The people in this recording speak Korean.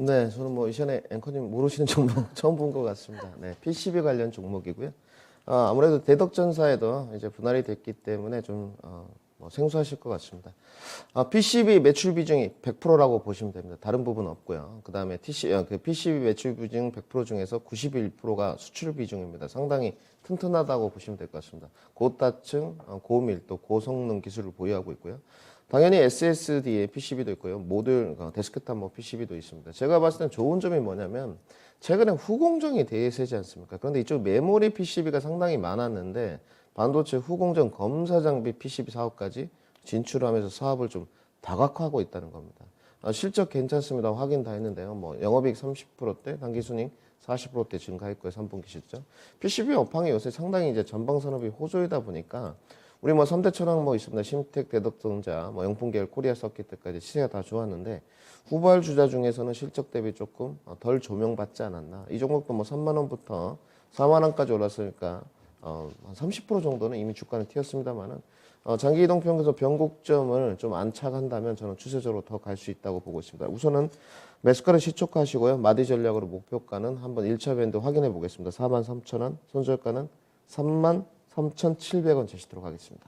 네, 저는 뭐 이전에 앵커님 모르시는 종목 처음 본 것 같습니다. 네, PCB 관련 종목이고요. 어, 아무래도 대덕전사에도 이제 분할이 됐기 때문에 좀 어, 뭐 생소하실 것 같습니다. 아, PCB 매출 비중이 100%라고 보시면 됩니다. 다른 부분 없고요. 그 다음에 TC, 어, 그 PCB 매출 비중 100% 중에서 91%가 수출 비중입니다. 상당히 튼튼하다고 보시면 될 것 같습니다. 고다층, 어, 고밀도, 고성능 기술을 보유하고 있고요. 당연히 SSD에 PCB도 있고요. 모듈 어, 데스크탑 뭐 PCB도 있습니다. 제가 봤을 땐 좋은 점이 뭐냐면 최근에 후공정이 대세지 않습니까? 그런데 이쪽 메모리 PCB가 상당히 많았는데 반도체 후공정 검사 장비 PCB 사업까지 진출하면서 사업을 좀 다각화하고 있다는 겁니다. 어, 실적 괜찮습니다. 확인 다 했는데요. 뭐 영업이익 30%대, 당기순이익 40%대 증가했고요. 3분기 실적. PCB 업황이 요새 상당히 이제 전방 산업이 호조이다 보니까 우리 뭐 3대 천왕 뭐 있습니다. 심텍, 대덕전자, 뭐 영풍계열, 코리아 서킷 때까지 시세가 다 좋았는데 후발 주자 중에서는 실적 대비 조금 어, 덜 조명받지 않았나. 이 종목도 뭐 3만 원부터 4만 원까지 올랐으니까 어, 한30% 정도는 이미 주가는 튀었습니다만은 어, 장기 이동 평균에서 변곡점을 좀 안착한다면 저는 추세적으로 더 갈 수 있다고 보고 있습니다. 우선은 매수가를 시초하시고요. 마디 전략으로 목표가는 한번 1차 밴드 확인해 보겠습니다. 4만 3천 원, 손절가는 3만 3,700원 제시도록 하겠습니다.